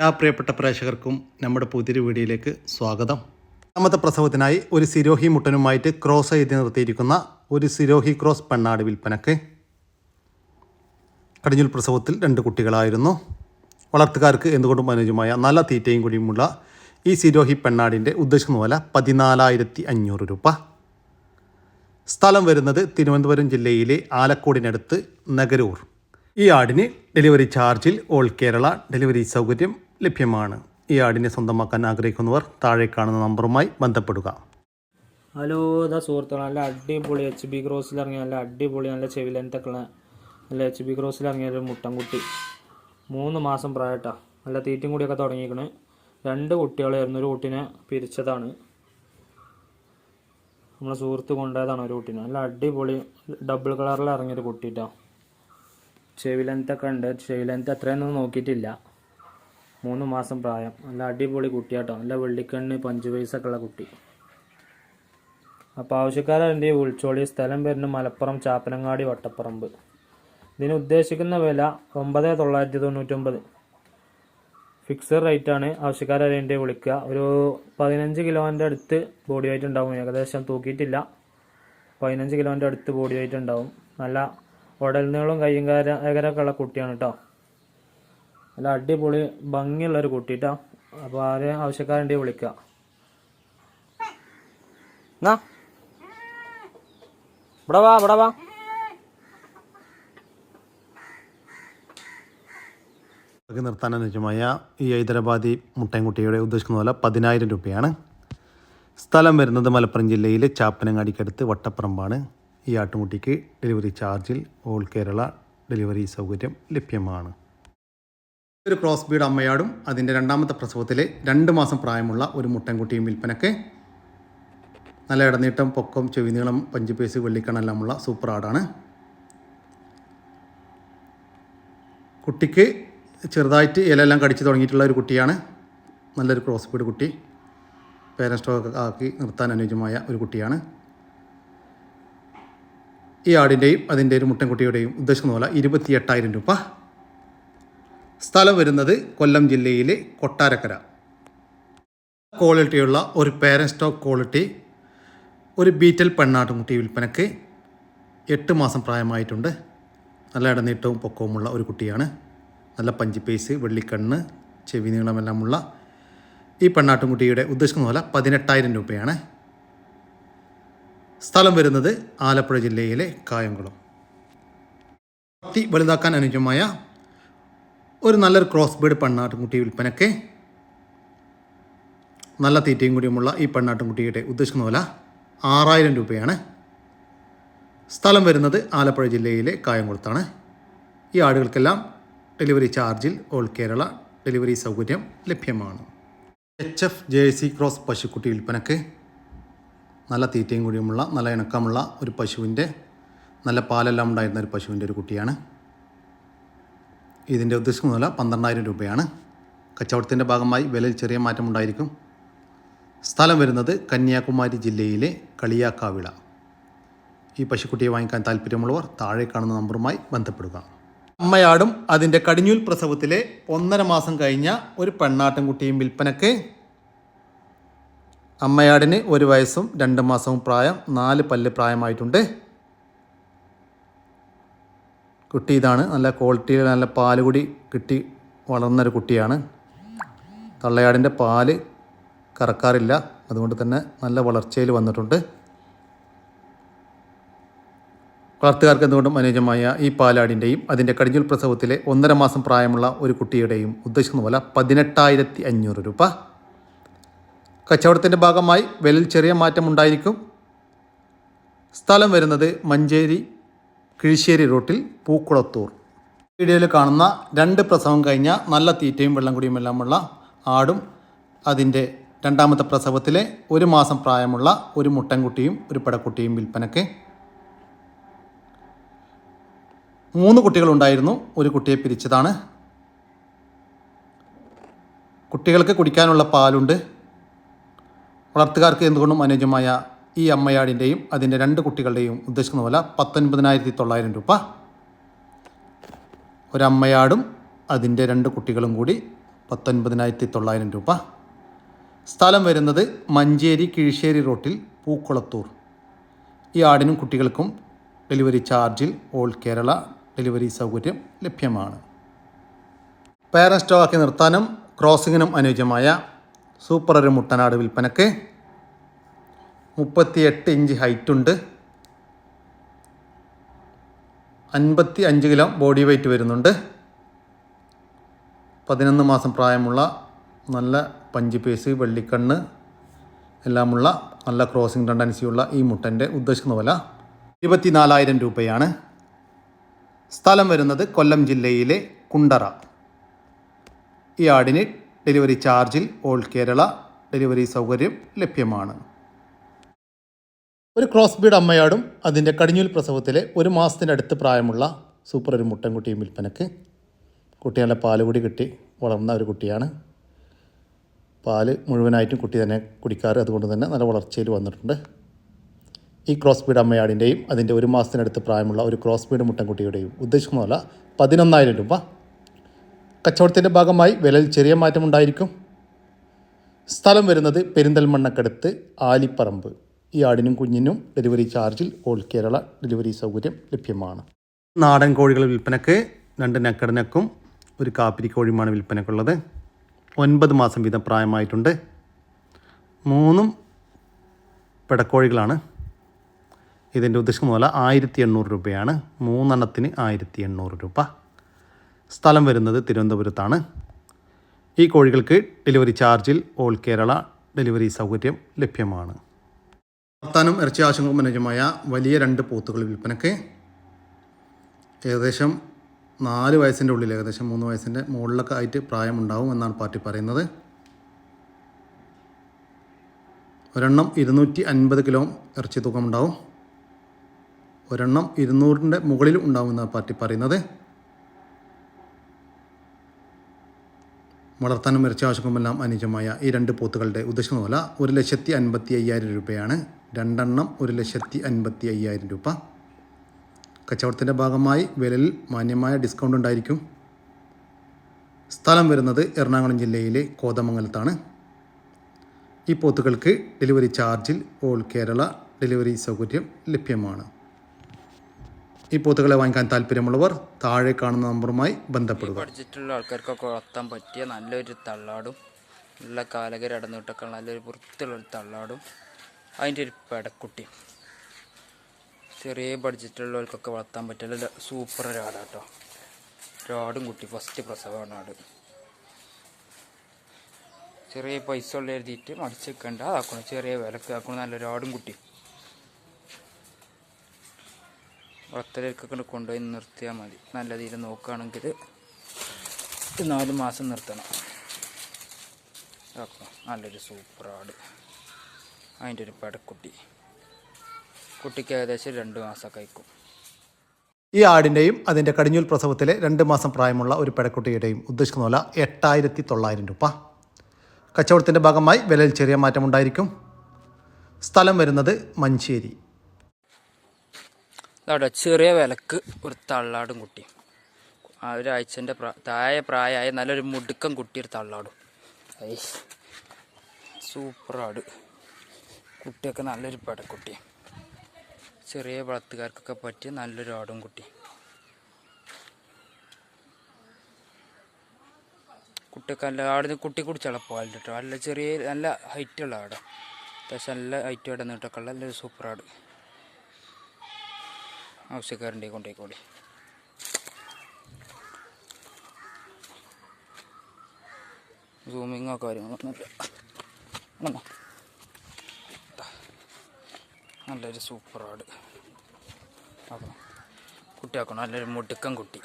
എല്ലാ പ്രിയപ്പെട്ട പ്രേക്ഷകർക്കും നമ്മുടെ പുതിയൊരു വീഡിയോയിലേക്ക് സ്വാഗതം. രണ്ടാമത്തെ പ്രസവത്തിനായി ഒരു സിരോഹി മുട്ടനുമായിട്ട് ക്രോസ് ചെയ്ത് നിർത്തിയിരിക്കുന്ന ഒരു സിരോഹി ക്രോസ് പെണ്ണാട് വിൽപ്പനക്ക് കടിഞ്ഞൂൽ പ്രസവത്തിൽ രണ്ട് കുട്ടികളായിരുന്നു. വളർത്തുകാർക്ക് എന്തുകൊണ്ടും അനുയോജ്യമായ നല്ല തീറ്റയും കൂടിയുമുള്ള ഈ സിരോഹി പെണ്ണാടിന്റെ ഉദ്ദേശം വില പതിനാലായിരത്തി അഞ്ഞൂറ് രൂപ. സ്ഥലം വരുന്നത് തിരുവനന്തപുരം ജില്ലയിലെ ആലക്കോടിനടുത്ത് നഗരൂർ. ഈ ആടിന് ഡെലിവറി ചാർജിൽ ഓൾ കേരള ഡെലിവറി സൗകര്യം ലഭ്യമാണ്. ഈ ആടിനെ സ്വന്തമാക്കാൻ ആഗ്രഹിക്കുന്നവർ താഴെ കാണുന്ന നമ്പറുമായി ബന്ധപ്പെടുക. ഹലോ ഇതാ സുഹൃത്തുക്കൾ നല്ല അടിപൊളി എച്ച് ബി ക്രോസിൽ ഇറങ്ങിയ നല്ല അടിപൊളി നല്ല ചെവിലെന്തൊക്കെയുള്ള നല്ല എച്ച് ബി ക്രോസിൽ ഇറങ്ങിയ ഒരു മുട്ടൻകുട്ടി. മൂന്ന് മാസം പ്രായട്ടാ. നല്ല തീറ്റയും കൂടിയൊക്കെ തുടങ്ങിയിരിക്കണ്. രണ്ട് കുട്ടികളായിരുന്നു. ഒരു കുട്ടീനെ പിരിച്ചതാണ്. നമ്മളെ സുഹൃത്ത് കൊണ്ടുപോയതാണ് ഒരു കുട്ടീനെ. നല്ല അടിപൊളി ഡബിൾ കളറിൽ ഇറങ്ങിയൊരു കുട്ടിട്ടോ. ചെവി ലെങ്ത്തൊക്കെ ഉണ്ട് ചെവി അത്രയൊന്നും നോക്കിയിട്ടില്ല. മൂന്ന് മാസം പ്രായം. നല്ല അടിപൊളി കുട്ടിയാട്ടോ. നല്ല വെള്ളിക്കണ്ണ് പഞ്ച് വയസ്സൊക്കെ ഉള്ള കുട്ടി അപ്പോൾ ആവശ്യക്കാരെ വിളിച്ചോളി. സ്ഥലം വരുന്നത് മലപ്പുറം ചാപ്പനങ്ങാടി വട്ടപ്പറമ്പ്. ഇതിന് ഉദ്ദേശിക്കുന്ന വില ഒമ്പത് തൊള്ളായിരത്തി തൊണ്ണൂറ്റൊമ്പത്. ഫിക്സഡ് റേറ്റ് ആണ് ആവശ്യക്കാരെ എന്റെ വിളിക്കുക. ഒരു പതിനഞ്ച് കിലോന്റെ അടുത്ത് ബോഡി വെയിറ്റ് ഉണ്ടാവും. ഏകദേശം തൂക്കിയിട്ടില്ല. പതിനഞ്ച് കിലോന്റെ അടുത്ത് ബോഡി വെയിറ്റ് ഉണ്ടാവും. നല്ല ഉടൽ നീളും കയ്യും കാരൊക്കെ ഉള്ള കുട്ടിയാണ് കേട്ടോ നല്ല അടിപൊളി ഭംഗിയുള്ളൊരു ആര് അപ്പോൾ ആരെ ആവശ്യക്കാരെ വിളിക്കുക എന്നാ ഇവിടെ വാ ഇവിടെ വാ. നിർത്താൻ അനുജമായ ഈ ഹൈദരാബാദി മുട്ടൻകുട്ടിയുടെ ഉദ്ദേശിക്കുന്ന പോലെ പതിനായിരം രൂപയാണ്. സ്ഥലം വരുന്നത് മലപ്പുറം ജില്ലയിലെ ചാപ്പനങ്ങാടിക്കടുത്ത് വട്ടപ്പറമ്പാണ്. ഈ ആട്ടുംകുട്ടിക്ക് ഡെലിവറി ചാർജിൽ ഓൾ കേരള ഡെലിവറി സൗകര്യം ലഭ്യമാണ്. ഒരു ക്രോസ് ബീഡ് അമ്മയാടും അതിന്റെ രണ്ടാമത്തെ പ്രസവത്തിലെ രണ്ട് മാസം പ്രായമുള്ള ഒരു മുട്ടൻകുട്ടിയും വിൽപ്പനക്ക് നല്ല ഇടനീട്ടം പൊക്കം ചെവിനീളം പഞ്ചുപേസ് വെള്ളിക്കണെല്ലാമുള്ള സൂപ്പർ ആടാണ്. കുട്ടിക്ക് ചെറുതായിട്ട് ഇലയെല്ലാം കടിച്ചു തുടങ്ങിയിട്ടുള്ള ഒരു കുട്ടിയാണ്. നല്ലൊരു ക്രോസ് ബീഡ് കുട്ടി. പേരൻ സ്റ്റോക്ക് ആക്കി നിർത്താൻ അനുയോജ്യമായ ഒരു കുട്ടിയാണ്. ഈ ആടിന്റെയും അതിന്റെ ഒരു മുട്ടൻകുട്ടിയുടെയും ഉദ്ദേശിക്കുന്ന പോലെ ഇരുപത്തി എട്ടായിരം രൂപ. സ്ഥലം വരുന്നത് കൊല്ലം ജില്ലയിലെ കൊട്ടാരക്കര. ക്വാളിറ്റിയുള്ള ഒരു പേരൻ സ്റ്റോക്ക് ക്വാളിറ്റി ഒരു ബീറ്റൽ പെണ്ണാട്ടുംകുട്ടി വിൽപ്പനക്ക് എട്ട് മാസം പ്രായമായിട്ടുണ്ട്. നല്ല ഇടനീട്ടവും പൊക്കവുമുള്ള ഒരു കുട്ടിയാണ്. നല്ല പഞ്ചിപ്പേസ് വെള്ളിക്കണ്ണ് ചെവി നീളമെല്ലാമുള്ള ഈ പെണ്ണാട്ടുംകുട്ടിയുടെ ഉദ്ദേശിക്കുന്ന പോലെ പതിനെട്ടായിരം രൂപയാണ്. സ്ഥലം വരുന്നത് ആലപ്പുഴ ജില്ലയിലെ കായംകുളം. വലുതാക്കാൻ അനുയോജ്യമായ ഒരു നല്ലൊരു ക്രോസ് ബീഡ് പെണ്ണാട്ടുംകുട്ടി വിൽപ്പനക്ക് നല്ല തീറ്റയും കൂടിയുമുള്ള ഈ പെണ്ണാട്ടുംകുട്ടിയുടെ ഉദ്ദേശിക്കുന്ന വില ആറായിരം രൂപയാണ്. സ്ഥലം വരുന്നത് ആലപ്പുഴ ജില്ലയിലെ കായംകുളത്താണ്. ഈ ആടുകൾക്കെല്ലാം ഡെലിവറി ചാർജിൽ ഓൾ കേരള ഡെലിവറി സൗകര്യം ലഭ്യമാണ്. H F J C cross പശുക്കുട്ടി വിൽപ്പനക്ക് നല്ല തീറ്റയും കൂടിയുമുള്ള നല്ല ഇണക്കമുള്ള ഒരു പശുവിന്റെ നല്ല പാലെല്ലാം ഉണ്ടായിരുന്ന ഒരു പശുവിന്റെ ഒരു കുട്ടിയാണ്. ഇതിന്റെ ഉദ്ദേശിക്കുന്ന വില പന്ത്രണ്ടായിരം രൂപയാണ്. കച്ചവടത്തിന്റെ ഭാഗമായി വിലയിൽ ചെറിയ മാറ്റമുണ്ടായിരിക്കും സ്ഥലം വരുന്നത് കന്യാകുമാരി ജില്ലയിലെ കളിയാക്കാവിള. ഈ പശുക്കുട്ടിയെ വാങ്ങിക്കാൻ താല്പര്യമുള്ളവർ താഴെ കാണുന്ന നമ്പറുമായി ബന്ധപ്പെടുക. അമ്മയാടും അതിന്റെ കടിഞ്ഞൂൽ പ്രസവത്തിലെ ഒന്നര മാസം കഴിഞ്ഞ ഒരു പെണ്ണാട്ടിൻകുട്ടിയും വിൽപ്പനക്ക് അമ്മയാടിന് ഒരു വയസ്സും രണ്ട് മാസവും പ്രായം നാല് പല്ല് പ്രായമായിട്ടുണ്ട്. കുട്ടി ഇതാണ് നല്ല ക്വാളിറ്റിയിൽ നല്ല പാൽ കൂടി കിട്ടി വളർന്നൊരു കുട്ടിയാണ്. തള്ളയാടിന്റെ പാൽ കറക്കാറില്ല. അതുകൊണ്ട് തന്നെ നല്ല വളർച്ചയിൽ വന്നിട്ടുണ്ട്. വളർത്തുകാർക്ക് എന്തുകൊണ്ടും അനുയോജ്യമായ ഈ പാലാടിന്റെയും അതിന്റെ കടിഞ്ഞുൽ പ്രസവത്തിലെ ഒന്നര മാസം പ്രായമുള്ള ഒരു കുട്ടിയുടെയും ഉദ്ദേശിക്കുന്ന പോലെ പതിനെട്ടായിരത്തി അഞ്ഞൂറ് രൂപ. കച്ചവടത്തിന്റെ ഭാഗമായി വിലയിൽ ചെറിയ മാറ്റം ഉണ്ടായിരിക്കും സ്ഥലം വരുന്നത് മഞ്ചേരി കിഴിശ്ശേരി റൂട്ടിൽ പൂക്കുളത്തൂർ. വീഡിയോയിൽ കാണുന്ന രണ്ട് പ്രസവം കഴിഞ്ഞ നല്ല തീറ്റയും വെള്ളം കുടിയും എല്ലാമുള്ള ആടും അതിന്റെ രണ്ടാമത്തെ പ്രസവത്തിലെ ഒരു മാസം പ്രായമുള്ള ഒരു മുട്ടൻകുട്ടിയും ഒരു പടക്കുട്ടിയും വിൽപ്പനയ്ക്ക്. മൂന്ന് കുട്ടികളുണ്ടായിരുന്നു. ഒരു കുട്ടിയെ പിരിച്ചതാണ്. കുട്ടികൾക്ക് കുടിക്കാനുള്ള പാലുണ്ട്. വളർത്തുകാർക്ക് എന്തുകൊണ്ടും അനുയോജ്യമായ ഈ അമ്മയാടിന്റെയും അതിന്റെ രണ്ട് കുട്ടികളുടെയും ഉദ്ദേശിക്കുന്ന പോലെ പത്തൊൻപതിനായിരത്തി തൊള്ളായിരം രൂപ. ഒരമ്മയാടും അതിന്റെ രണ്ട് കുട്ടികളും കൂടി പത്തൊൻപതിനായിരത്തി തൊള്ളായിരം രൂപ. സ്ഥലം വരുന്നത് മഞ്ചേരി കിഴിശ്ശേരി റോട്ടിൽ പൂക്കുളത്തൂർ. ഈ ആടിനും കുട്ടികൾക്കും ഡെലിവറി ചാർജിൽ ഓൾ കേരള ഡെലിവറി സൗകര്യം ലഭ്യമാണ്. പേരൻ സ്റ്റോക്കി നിർത്താനും ക്രോസിങ്ങിനും അനുയോജ്യമായ സൂപ്പർ ഒരു മുട്ടനാട് വിൽപ്പനക്ക് മുപ്പത്തിയെട്ട് ഇഞ്ച് ഹൈറ്റുണ്ട് അൻപത്തി അഞ്ച് കിലോ ബോഡി വെയ്റ്റ് വരുന്നുണ്ട്. പതിനൊന്ന് മാസം പ്രായമുള്ള നല്ല പഞ്ച് പേസ് വെള്ളിക്കണ്ണ് എല്ലാമുള്ള നല്ല ക്രോസിംഗ് ടെൻഡൻസിയുള്ള ഈ മുട്ടന്റെ ഉദ്ദേശിക്കുന്ന വില ഇരുപത്തിനാലായിരം രൂപയാണ്. സ്ഥലം വരുന്നത് കൊല്ലം ജില്ലയിലെ കുണ്ടറ. ഈ ആടിന് ഡെലിവറി ചാർജിൽ ഓൾ കേരള ഡെലിവറി സൗകര്യം ലഭ്യമാണ്. ഒരു ക്രോസ് ബീഡ് അമ്മയാടും അതിന്റെ കടിഞ്ഞൂൽ പ്രസവത്തിലെ ഒരു മാസത്തിന്റെ അടുത്ത് പ്രായമുള്ള സൂപ്പർ ഒരു മുട്ടൻകുട്ടിയും വിൽപ്പനക്ക് കുട്ടി നല്ല പാൽ കൂടി കിട്ടി വളർന്ന ഒരു കുട്ടിയാണ്. പാൽ മുഴുവനായിട്ടും കുട്ടി തന്നെ കുടിക്കാറ് അതുകൊണ്ട് തന്നെ നല്ല വളർച്ചയിൽ വന്നിട്ടുണ്ട്. ഈ ക്രോസ് ബീഡ് അമ്മയാടിന്റെയും അതിന്റെ ഒരു മാസത്തിനടുത്ത് പ്രായമുള്ള ഒരു ക്രോസ് ബീഡ് മുട്ടൻകുട്ടിയുടെയും ഉദ്ദേശിക്കുന്നതല്ല പതിനൊന്നായിരം രൂപ. കച്ചവടത്തിന്റെ ഭാഗമായി വിലയിൽ ചെറിയ മാറ്റമുണ്ടായിരിക്കും. സ്ഥലം വരുന്നത് പെരിന്തൽമണ്ണക്കടുത്ത് ആലിപ്പറമ്പ്. ഈ ആടിനും കുഞ്ഞിനും ഡെലിവറി ചാർജിൽ ഓൾ കേരള ഡെലിവറി സൗകര്യം ലഭ്യമാണ്. നാടൻ കോഴികളുടെ വിൽപ്പനക്ക് രണ്ട് നെക്കടനക്കും ഒരു കാപ്പിരി കോഴിയുമാണ് വിൽപ്പനക്കുള്ളത്. ഒൻപത് മാസം വീതം പ്രായമായിട്ടുണ്ട്. മൂന്നും പിടക്കോഴികളാണ്. ഇതിന്റെ ഉദ്ദേശിക്കുന്ന പോലെ ആയിരത്തി എണ്ണൂറ് രൂപയാണ്. മൂന്നെണ്ണത്തിന് ആയിരത്തി എണ്ണൂറ് രൂപ. സ്ഥലം വരുന്നത് തിരുവനന്തപുരത്താണ്. ഈ കോഴികൾക്ക് ഡെലിവറി ചാർജിൽ ഓൾ കേരള ഡെലിവറി സൗകര്യം ലഭ്യമാണ്. വർത്താനം ഇറച്ചി ആവശ്യങ്ങൾക്ക് അനുജമായ വലിയ രണ്ട് പോത്തുകൾ വിൽപ്പനയ്ക്ക് ഏകദേശം നാല് വയസ്സിന്റെ ഉള്ളിൽ ഏകദേശം മൂന്ന് വയസ്സിന്റെ മുകളിലൊക്കെ ആയിട്ട് പ്രായമുണ്ടാവും എന്നാണ് പാർട്ടി പറയുന്നത്. ഒരെണ്ണം ഇരുന്നൂറ്റി അൻപത് കിലോ ഇറച്ചി തൂക്കമുണ്ടാവും. ഒരെണ്ണം ഇരുന്നൂറിന്റെ മുകളിൽ ഉണ്ടാവുമെന്നാണ് പാർട്ടി പറയുന്നത്. വളർത്താനും ഇറച്ചി ആവശ്യക്കുമെല്ലാം അനുജമായ ഈ രണ്ട് പോത്തുകളുടെ ഉദ്ദേശിക്കുന്ന വില ഒരു ലക്ഷത്തി അൻപത്തി അയ്യായിരം രൂപയാണ്. രണ്ടെണ്ണം ഒരു ലക്ഷത്തി അൻപത്തി അയ്യായിരം രൂപ. കച്ചവടത്തിന്റെ ഭാഗമായി വിലയിൽ മാന്യമായ ഡിസ്കൗണ്ട് ഉണ്ടായിരിക്കും. സ്ഥലം വരുന്നത് എറണാകുളം ജില്ലയിലെ കോതമംഗലത്താണ്. ഈ പോത്തുകൾക്ക് ഡെലിവറി ചാർജിൽ ഓൾ കേരള ഡെലിവറി സൗകര്യം ലഭ്യമാണ്. ഈ പോത്തുകളെ വാങ്ങിക്കാൻ താല്പര്യമുള്ളവർ താഴെ കാണുന്ന നമ്പറുമായി ബന്ധപ്പെടുക. പഠിച്ചിട്ടുള്ള ആൾക്കാർക്കൊക്കെ വളർത്താൻ പറ്റിയ നല്ലൊരു തള്ളാടും നല്ല കാലകരടന്നിട്ടൊക്കെ നല്ലൊരു വൃത്തിയുള്ളൊരു തള്ളാടും അതിന്റെ ഒരു പെടക്കുട്ടി. ചെറിയ ബഡ്ജറ്റുള്ളവർക്കൊക്കെ വളർത്താൻ പറ്റില്ല. സൂപ്പർ സൂപ്പർ കേട്ടോ ഒരാടും കുട്ടി. ഫസ്റ്റ് പ്രസവമാണ് ആട്. ചെറിയ പൈസ ഉള്ള എഴുതിയിട്ട് മടിച്ച് വെക്കണ്ട അതാക്കണം. ചെറിയ വിലക്ക് ആക്കണം നല്ലൊരു ആടും കുട്ടി. വളർത്തലേക്കൊക്കെ കൊണ്ടുപോയി നിർത്തിയാൽ മതി. നല്ല രീതിയിൽ നോക്കുകയാണെങ്കിൽ നാല് മാസം നിർത്തണം. ആക്കണം നല്ലൊരു സൂപ്പർ ആട്. അതിന്റെ ഒരു പടക്കുട്ടി. കുട്ടിക്ക് ഏകദേശം രണ്ട് മാസം കഴിക്കും ഈ ആടിന്റെയും അതിന്റെ കടിഞ്ഞൂൽ പ്രസവത്തിലെ രണ്ട് മാസം പ്രായമുള്ള ഒരു പെടക്കുട്ടിയുടെയും ഉദ്ദേശിക്കുന്ന വില എട്ടായിരത്തി തൊള്ളായിരം രൂപ. കച്ചവടത്തിന്റെ ഭാഗമായി വിലയിൽ ചെറിയ മാറ്റമുണ്ടായിരിക്കും സ്ഥലം വരുന്നത് മഞ്ചേരി. അവിടെ ചെറിയ വിലക്ക് ഒരു തള്ളാടും കുട്ടി. ആ ഒരാഴ്ചന്റെ പ്രാ താഴെ പ്രായമായ നല്ലൊരു മുടുക്കം കുട്ടി ഒരു തള്ളാടും. ആട് കുട്ടിയൊക്കെ നല്ലൊരു പടക്കുട്ടി. ചെറിയ വളർത്തുകാർക്കൊക്കെ പറ്റിയ നല്ലൊരു ആടും കുട്ടി കുട്ടിയൊക്കെ നല്ല ആടിന് കുട്ടി കുടിച്ചുള്ള പാലിട്ട് കേട്ടോ നല്ല ചെറിയ നല്ല ഹൈറ്റുള്ള ആട്. അത്യാവശ്യം നല്ല ഹൈറ്റ് കിടന്നിട്ടൊക്കെ ഉള്ള നല്ലൊരു സൂപ്പർ ആട്. ആവശ്യക്കാരന്റെ കൊണ്ടേക്കോടി സൂമിങ്ങോ കാര്യങ്ങളൊന്നുമില്ല. നല്ലൊരു സൂപ്പർ ആട് അപ്പോൾ കുട്ടിയാക്കണം? നല്ലൊരു മുടുക്കൻ കുട്ടി.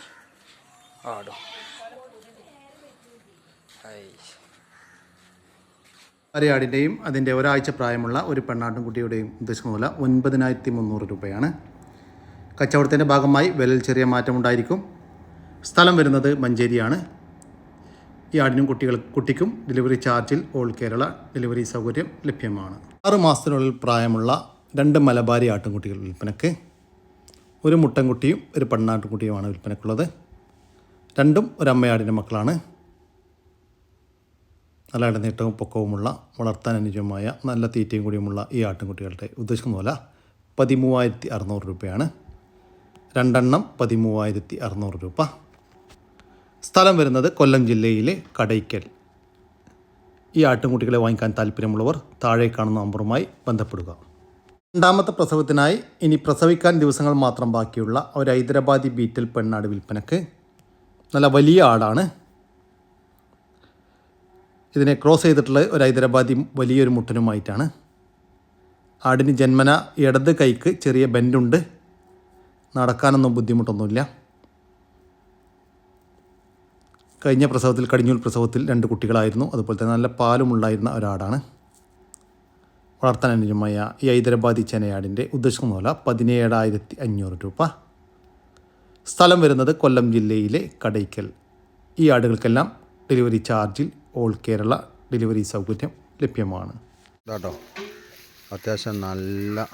ആടും. അരയാടിന്റെയും അതിന്റെ ഒരാഴ്ച പ്രായമുള്ള ഒരു പെണ്ണാട്ടും കുട്ടിയുടെയും ഉദ്ദേശിക്കുന്ന വില ഒൻപതിനായിരത്തി മുന്നൂറ് രൂപയാണ്. കച്ചവടത്തിന്റെ ഭാഗമായി വിലയിൽ ചെറിയ മാറ്റമുണ്ടായിരിക്കും. സ്ഥലം വരുന്നത് മഞ്ചേരിയാണ്. ഈ ആടിനും കുട്ടികൾ കുട്ടിക്കും ഡെലിവറി ചാർജിൽ ഓൾ കേരള ഡെലിവറി സൗകര്യം ലഭ്യമാണ്. ആറ് മാസത്തിനുള്ളിൽ പ്രായമുള്ള രണ്ട് മലബാരി ആട്ടിൻകുട്ടികൾ വിൽപ്പനക്ക് ഒരു മുട്ടൻകുട്ടിയും ഒരു പെണ്ണാട്ടുംകുട്ടിയുമാണ് വിൽപ്പനക്കുള്ളത്. രണ്ടും ഒരമ്മയാടിന്റെ മക്കളാണ്. നല്ല ഇടനീട്ടവും പൊക്കവുമുള്ള വളർത്താൻ അനുയോജ്യമായ നല്ല തീറ്റയും കൂടിയുമുള്ള ഈ ആട്ടിൻകുട്ടികളുടെ ഉദ്ദേശിക്കുന്ന പോലെ പതിമൂവായിരത്തി അറുന്നൂറ് രൂപയാണ്. രണ്ടെണ്ണം പതിമൂവായിരത്തി അറുന്നൂറ് രൂപ. സ്ഥലം വരുന്നത് കൊല്ലം ജില്ലയിലെ കടയ്ക്കൽ. ഈ ആട്ടിൻകുട്ടികളെ വാങ്ങിക്കാൻ താല്പര്യമുള്ളവർ താഴെ കാണുന്ന നമ്പറുമായി ബന്ധപ്പെടുക. രണ്ടാമത്തെ പ്രസവത്തിനായി ഇനി പ്രസവിക്കാൻ ദിവസങ്ങൾ മാത്രം ബാക്കിയുള്ള ഒരു ഹൈദരാബാദി ബീറ്റൽ പെണ്ണാട് വിൽപ്പനക്ക് നല്ല വലിയ ആടാണ്. ഇതിനെ ക്രോസ് ചെയ്തിട്ടുള്ള ഒരു ഹൈദരാബാദി വലിയൊരു മുട്ടനുമായിട്ടാണ്. ആടിന് ജന്മന ഇടത് കൈക്ക് ചെറിയ ബെൻഡുണ്ട്. നടക്കാനൊന്നും ബുദ്ധിമുട്ടൊന്നുമില്ല. കഴിഞ്ഞ പ്രസവത്തിൽ കടിഞ്ഞൂൽ പ്രസവത്തിൽ രണ്ട് കുട്ടികളായിരുന്നു. അതുപോലെ തന്നെ നല്ല പാലുമുണ്ടായിരുന്ന ഒരാടാണ്. വളർത്താൻ അനുയോജ്യമായ ഈ ഹൈദരാബാദി ചെനയാടിന്റെ ഉദ്ദേശിക്കുന്ന മൂല പതിനേഴായിരത്തി അഞ്ഞൂറ് രൂപ. സ്ഥലം വരുന്നത് കൊല്ലം ജില്ലയിലെ കടയ്ക്കൽ. ഈ ആടുകൾക്കെല്ലാം ഡെലിവറി ചാർജിൽ ഓൾ കേരള ഡെലിവറി സൗകര്യം ലഭ്യമാണ്. കേട്ടോ അത്യാവശ്യം നല്ല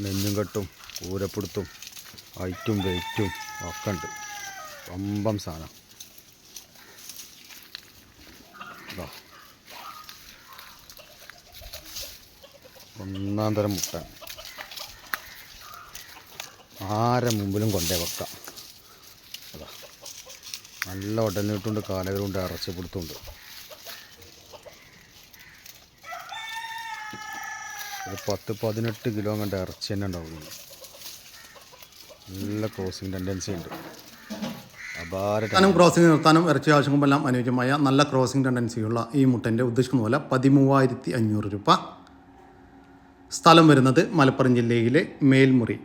നെഞ്ഞും കെട്ടും കൂരപ്പിടുത്തും ഹൈറ്റും വെയിറ്റും ഒക്കെ ഉണ്ട്. വമ്പം സാധനം ഇതാ ഒന്നാം തരം മുട്ട. ആരെ മുമ്പിലും കൊണ്ടേ വെക്കാം. അതാ. നല്ല ഉടനീട്ടുണ്ട് കാലകളുണ്ട് അറച്ചപ്പെടുത്തുണ്ട് ഒരു പത്ത് പതിനെട്ട് കിലോ കണ്ട് ഇറച്ചി തന്നെ ഉണ്ടാവും നല്ല ക്രോസിങ് ടെൻഡൻസി ഉണ്ട്. നിർത്താനും ക്രോസിംഗ് നിർത്താനും ഇറച്ചി എല്ലാം അനുയോജ്യമായ നല്ല ക്രോസിംഗ് ടെൻഡൻസിയുള്ള ഈ മുട്ടന്റെ ഉദ്ദേശിക്കുന്ന പോലെ പതിമൂവായിരത്തി അഞ്ഞൂറ് രൂപ. സ്ഥലം വരുന്നത് മലപ്പുറം ജില്ലയിലെ മേൽമുറി.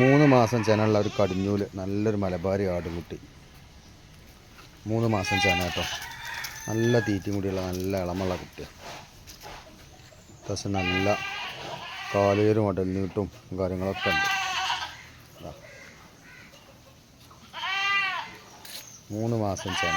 മൂന്ന് മാസം ചെനുള്ള ഒരു കടിഞ്ഞൂൽ നല്ലൊരു മലബാരി ആടുകുട്ടി മൂന്ന് മാസം ചെന കേട്ടോ. നല്ല തീറ്റയും കൂടിയുള്ള നല്ല ഇളമുള്ള കുട്ടിയാണ് അത്യാവശ്യം നല്ല കാലേരും അടൽനീട്ടും കാര്യങ്ങളൊക്കെ ഉണ്ട്. മൂന്ന് മാസം ചെന.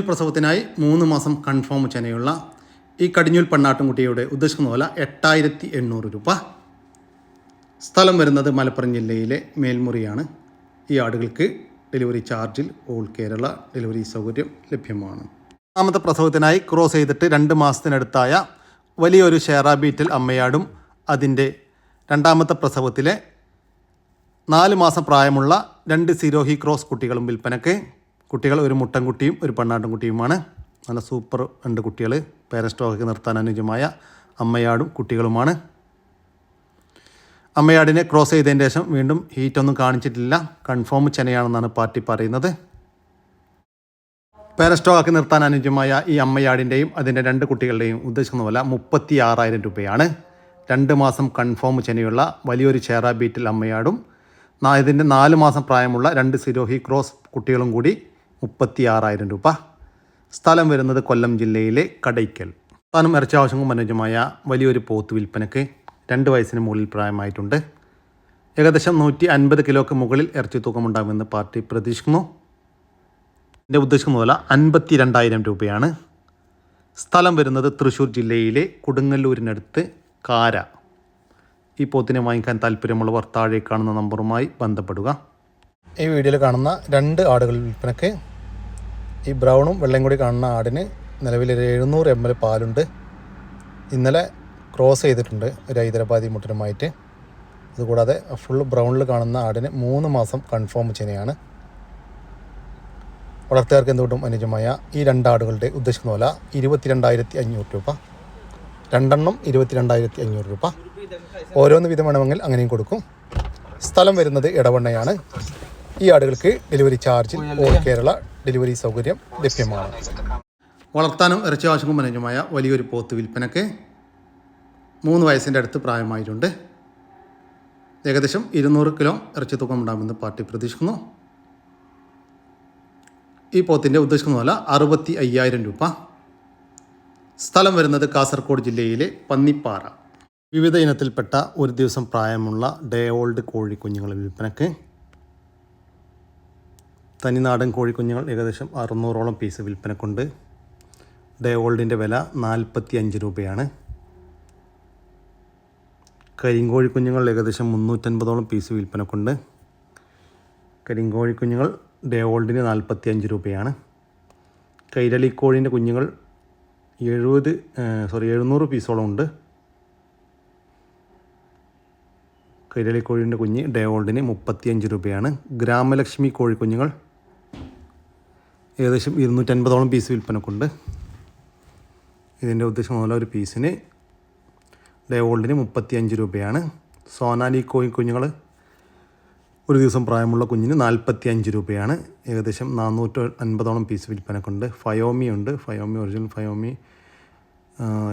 പ്രസവത്തിനായി മൂന്ന് മാസം കൺഫേം ചെനയുള്ള ഈ കടിഞ്ഞൂൽ പെണ്ണാട്ടുംകുട്ടിയുടെ ഉദ്ദേശിക്കുന്ന പോലെ എട്ടായിരത്തി എണ്ണൂറ് രൂപ. സ്ഥലം വരുന്നത് മലപ്പുറം ജില്ലയിലെ മേൽമുറിയാണ്. ഈ ആടുകൾക്ക് ഡെലിവറി ചാർജിൽ ഓൾ കേരള ഡെലിവറി സൗകര്യം ലഭ്യമാണ്. രണ്ടാമത്തെ പ്രസവത്തിനായി ക്രോസ് ചെയ്തിട്ട് രണ്ട് മാസത്തിനടുത്തായ വലിയൊരു ഷെയറ ബീറ്റിൽ അമ്മയാടും അതിന്റെ രണ്ടാമത്തെ പ്രസവത്തിലെ നാല് മാസം പ്രായമുള്ള രണ്ട് സിരോഹി ക്രോസ് കുട്ടികളും വിൽപ്പനക്ക്. കുട്ടികൾ ഒരു മുട്ടൻകുട്ടിയും ഒരു പെണ്ണാട്ടുംകുട്ടിയുമാണ് നല്ല സൂപ്പർ രണ്ട് കുട്ടികൾ പേരൻസ് ടോക്കൊക്കെ നിർത്താൻ അനുയോജ്യമായ അമ്മയാടും കുട്ടികളുമാണ്. അമ്മയാടിനെ ക്രോസ് ചെയ്തതിന് ശേഷം വീണ്ടും ഹീറ്റൊന്നും കാണിച്ചിട്ടില്ല. കൺഫേം ചെനയാണെന്നാണ് പാർട്ടി പറയുന്നത്. പേരസ്റ്റോക്ക് നിർത്താൻ അനുയോജ്യമായ ഈ അമ്മയാടിന്റെയും അതിന്റെ രണ്ട് കുട്ടികളുടെയും ഉദ്ദേശിക്കുന്ന പോലെ മുപ്പത്തി ആറായിരം രൂപയാണ്. രണ്ട് മാസം കൺഫേം ചെനയുള്ള വലിയൊരു ചേറ ബീറ്റിൽ അമ്മയാടും. ഇതിന്റെ നാല് മാസം പ്രായമുള്ള രണ്ട് സിരോഹി ക്രോസ് കുട്ടികളും കൂടി മുപ്പത്തി ആറായിരം രൂപ. സ്ഥലം വരുന്നത് കൊല്ലം ജില്ലയിലെ കടയ്ക്കൽ. സ്ഥാനം ഇറച്ചി ആവശ്യങ്ങൾ മനോജമായ വലിയൊരു പോത്ത് വിൽപ്പനയ്ക്ക് രണ്ട് വയസ്സിന് മുകളിൽ പ്രായമായിട്ടുണ്ട്. ഏകദേശം നൂറ്റി അൻപത് കിലോക്ക് മുകളിൽ ഇറച്ചി തൂക്കമുണ്ടാകുമെന്ന് പാർട്ടി പ്രതീക്ഷിക്കുന്നു. എന്റെ ഉദ്ദേശിക്കുന്ന പോലെ അൻപത്തി രണ്ടായിരം രൂപയാണ്. സ്ഥലം വരുന്നത് തൃശ്ശൂർ ജില്ലയിലെ കൊടുങ്ങല്ലൂരിനടുത്ത് കാര. ഈ പോത്തിനെ വാങ്ങിക്കാൻ താല്പര്യമുള്ളവർ താഴെ കാണുന്ന നമ്പറുമായി ബന്ധപ്പെടുക. ഈ വീഡിയോയിൽ കാണുന്ന രണ്ട് ആടുകൾ വിൽപ്പനയ്ക്ക് ഈ ബ്രൗണും വെള്ളയും കൂടി കാണുന്ന ആടിന് നിലവിൽ ഒരു എഴുന്നൂറ് എം എൽ പാലുണ്ട്. ഇന്നലെ ക്രോസ് ചെയ്തിട്ടുണ്ട് ഒരു ഹൈദരാബാദി മുട്ടനുമായിട്ട്. അതുകൂടാതെ ഫുൾ ബ്രൗണിൽ കാണുന്ന ആടിന് മൂന്ന് മാസം കൺഫേം ചെയ്യുന്നതാണ് വളർത്തുകാർക്ക് എന്തുകൊണ്ടും അനുജമായ ഈ രണ്ടാടുകളുടെ ഉദ്ദേശിക്കുന്ന പോലെ ഇരുപത്തിരണ്ടായിരത്തി അഞ്ഞൂറ് രൂപ. രണ്ടെണ്ണം ഇരുപത്തിരണ്ടായിരത്തി അഞ്ഞൂറ് രൂപ. ഓരോന്ന് വിധം വേണമെങ്കിൽ അങ്ങനെയും കൊടുക്കും. സ്ഥലം വരുന്നത് ഇടവണ്ണയാണ് ഈ ആടുകൾക്ക് ഡെലിവറി ചാർജ് കേരള ഡെലിവറി സൗകര്യം ലഭ്യമാണ്. വളർത്താനും ഇറച്ചി ആവശ്യവും അനുയോജ്യമായ വലിയൊരു പോത്ത് വിൽപ്പനക്ക് മൂന്ന് വയസ്സിന്റെ അടുത്ത് പ്രായമായിട്ടുണ്ട്. ഏകദേശം ഇരുന്നൂറ് കിലോ ഇറച്ചി തൂക്കം ഉണ്ടാകുമെന്ന് പാർട്ടി പ്രതീക്ഷിക്കുന്നു. ഈ പോത്തിന്റെ ഉദ്ദേശിക്കുന്ന പോലെ അറുപത്തി അയ്യായിരം രൂപ. സ്ഥലം വരുന്നത് കാസർഗോഡ് ജില്ലയിലെ പന്നിപ്പാറ. വിവിധ ഇനത്തിൽപ്പെട്ട ഒരു ദിവസം പ്രായമുള്ള ഡേ ഓൾഡ് കോഴി വിൽപ്പനക്ക് തനിനാടൻ കോഴിക്കുഞ്ഞുങ്ങൾ ഏകദേശം അറുന്നൂറോളം പീസ് വിൽപ്പനക്കുണ്ട്. ഡേ ഓൾഡിന്റെ വില നാൽപ്പത്തി അഞ്ച് രൂപയാണ് കരിങ്കോഴിക്കുഞ്ഞുങ്ങൾ ഏകദേശം മുന്നൂറ്റൻപതോളം പീസ് വിൽപ്പനക്കുണ്ട്. കരിങ്കോഴിക്കുഞ്ഞുങ്ങൾ ഡേ ഓൾഡിന് നാൽപ്പത്തി അഞ്ച് രൂപയാണ് കൈരളിക്കോഴിന്റെ കുഞ്ഞുങ്ങൾ എഴുപത് സോറി എഴുന്നൂറ് പീസോളം ഉണ്ട്. കൈരളിക്കോഴിന്റെ കുഞ്ഞ് ഡേ ഓൾഡിന് മുപ്പത്തിയഞ്ച് രൂപയാണ്. ഗ്രാമലക്ഷ്മി കോഴിക്കുഞ്ഞുങ്ങൾ ഏകദേശം ഇരുന്നൂറ്റൻപതോളം പീസ് വിൽപ്പനക്കുണ്ട്. ഇതിന്റെ ഉദ്ദേശം മൂലം ഒരു പീസിന് ഡേ ഓൾഡിന് മുപ്പത്തിയഞ്ച് രൂപയാണ്. സോനാലി കോയി കുഞ്ഞുങ്ങൾ ഒരു ദിവസം പ്രായമുള്ള കുഞ്ഞിന് നാൽപ്പത്തി അഞ്ച് രൂപയാണ്. ഏകദേശം നാനൂറ്റി അൻപതോളം പീസ് വിൽപ്പനക്കുണ്ട്. ഫയോമി ഉണ്ട്. ഫയോമി ഒറിജിനൽ ഫയോമി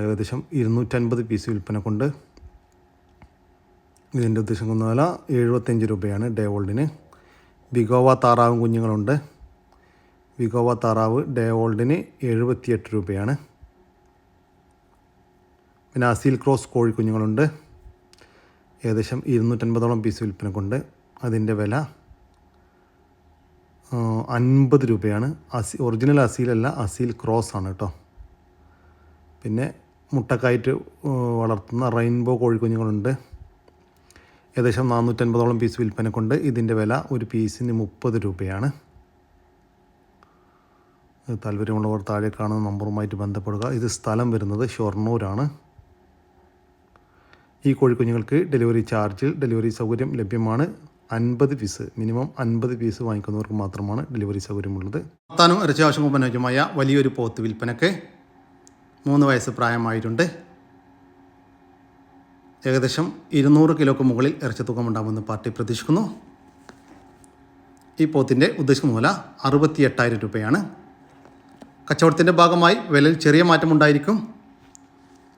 ഏകദേശം ഇരുന്നൂറ്റൻപത് പീസ് വിൽപ്പനക്കുണ്ട്. ഇതിന്റെ ഉദ്ദേശം വില എഴുപത്തഞ്ച് രൂപയാണ് ഡേ ഓൾഡിന് ബിഗോവ താറാവും കുഞ്ഞുങ്ങളുണ്ട്. ബിഗോവ താറാവ് ഡേ ഓൾഡിന് എഴുപത്തിയെട്ട് രൂപയാണ്. പിന്നെ അസീൽ ക്രോസ് കോഴിക്കുഞ്ഞുങ്ങളുണ്ട്. ഏകദേശം ഇരുന്നൂറ്റൻപതോളം പീസ് വിൽപ്പനക്കുണ്ട്. അതിന്റെ വില അൻപത് രൂപയാണ്. അസി ഒറിജിനൽ അസീലല്ല അസീൽ ക്രോസ് ആണ് കേട്ടോ. പിന്നെ മുട്ടക്കായിട്ട് വളർത്തുന്ന റെയിൻബോ കോഴിക്കുഞ്ഞുങ്ങളുണ്ട്. ഏകദേശം നാനൂറ്റൻപതോളം പീസ് വിൽപ്പനക്കുണ്ട്. ഇതിന്റെ വില ഒരു പീസിന് മുപ്പത് രൂപയാണ്. താല്പര്യമുള്ളവർ താഴെ കാണുന്ന നമ്പറുമായിട്ട് ബന്ധപ്പെടുക. ഇത് സ്ഥലം വരുന്നത് ഷൊർണൂരാണ്. ഈ കോഴിക്കുഞ്ഞുങ്ങൾക്ക് ഡെലിവറി ചാർജിൽ ഡെലിവറി സൗകര്യം ലഭ്യമാണ്. അൻപത് പീസ് മിനിമം അൻപത് പീസ് വാങ്ങിക്കുന്നവർക്ക് മാത്രമാണ് ഡെലിവറി സൗകര്യമുള്ളത്. താനും ഇറച്ചി ആവശ്യമുപനോജ്യമായ വലിയൊരു പോത്ത് വിൽപ്പനക്ക് മൂന്ന് വയസ്സ് പ്രായമായിട്ടുണ്ട്. ഏകദേശം ഇരുന്നൂറ് കിലോക്ക് മുകളിൽ ഇറച്ചി ഉണ്ടാകുമെന്ന് പാർട്ടി പ്രതീക്ഷിക്കുന്നു. ഈ പോത്തിന്റെ ഉദ്ദേശിക്കുന്ന മൂല അറുപത്തി എട്ടായിരം രൂപയാണ്. കച്ചവടത്തിന്റെ ഭാഗമായി വിലയിൽ ചെറിയ മാറ്റമുണ്ടായിരിക്കും.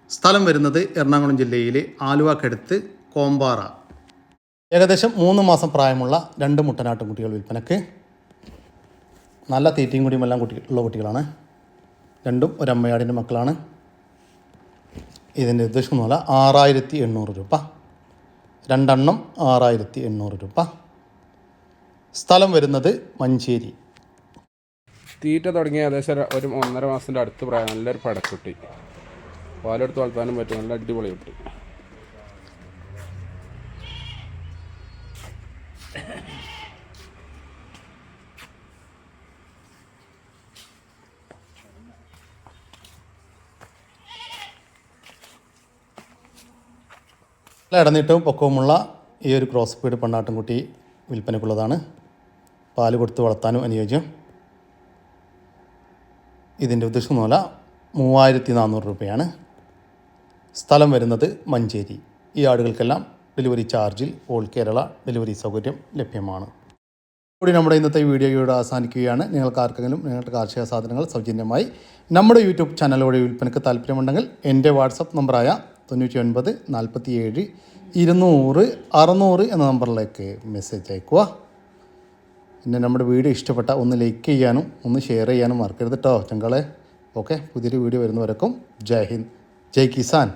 സ്ഥലം വരുന്നത് എറണാകുളം ജില്ലയിലെ ആലുവക്കടുത്ത് കോമ്പാറ. ഏകദേശം മൂന്ന് മാസം പ്രായമുള്ള രണ്ട് മുട്ടനാട്ടും കുട്ടികൾ വിൽപ്പനക്ക്. നല്ല തീറ്റയും കൂടിയും എല്ലാം കുട്ടി ഉള്ള കുട്ടികളാണ്. രണ്ടും ഒരമ്മയാടിന്റെ മക്കളാണ്. ഇതിന്റെ ഉദ്ദേശം എന്ന് പറഞ്ഞാൽ ആറായിരത്തി എണ്ണൂറ് രൂപ. രണ്ടെണ്ണം ആറായിരത്തി എണ്ണൂറ് രൂപ. സ്ഥലം വരുന്നത് മഞ്ചേരി. തീറ്റ തുടങ്ങിയ ഏകദേശം ഒരു- ഒന്നര മാസത്തിന്റെ അടുത്ത് പ്രായം. നല്ലൊരു പടക്കുട്ടി. പാലെടുത്ത് വളർത്താനും പറ്റും. നല്ല അടിപൊളി കുട്ടി. ഇടനീട്ടവും പൊക്കവുമുള്ള ഈ ഒരു ക്രോസ് പീഡ് പെണ്ണാട്ടുംകുട്ടി വിൽപ്പനയ്ക്കുള്ളതാണ്. പാൽ കൊടുത്ത് വളർത്താനും അനുയോജ്യം. ഇതിന്റെ ഉദ്ദേശം മൂല മൂവായിരത്തി നാനൂറ് രൂപയാണ്. സ്ഥലം വരുന്നത് മഞ്ചേരി. ഈ ആടുകൾക്കെല്ലാം ഡെലിവറി ചാർജിൽ ഓൾ കേരള ഡെലിവറി സൗകര്യം ലഭ്യമാണ്. കൂടി നമ്മുടെ ഇന്നത്തെ വീഡിയോയോട് അവസാനിക്കുകയാണ്. നിങ്ങൾക്ക് ആർക്കെങ്കിലും നിങ്ങളുടെ കാർഷിക സാധനങ്ങൾ സൗജന്യമായി നമ്മുടെ യൂട്യൂബ് ചാനലോടെ വിൽപ്പനയ്ക്ക് താല്പര്യമുണ്ടെങ്കിൽ എന്റെ വാട്സപ്പ് നമ്പറായ തൊണ്ണൂറ്റി ഒൻപത് നാൽപ്പത്തി ഏഴ് ഇരുന്നൂറ് അറുന്നൂറ് എന്ന നമ്പറിലേക്ക് മെസ്സേജ് അയക്കുക പിന്നെ നമ്മുടെ വീഡിയോ ഇഷ്ടപ്പെട്ട ഒന്ന് ലൈക്ക് ചെയ്യാനും ഒന്ന് ഷെയർ ചെയ്യാനും മറക്കരുത് കേട്ടോ ചങ്കളെ ഓക്കെ പുതിയൊരു വീഡിയോ വരുന്നവരക്കും ജയ് ഹിന്ദ്. ജയ് കിസാൻ.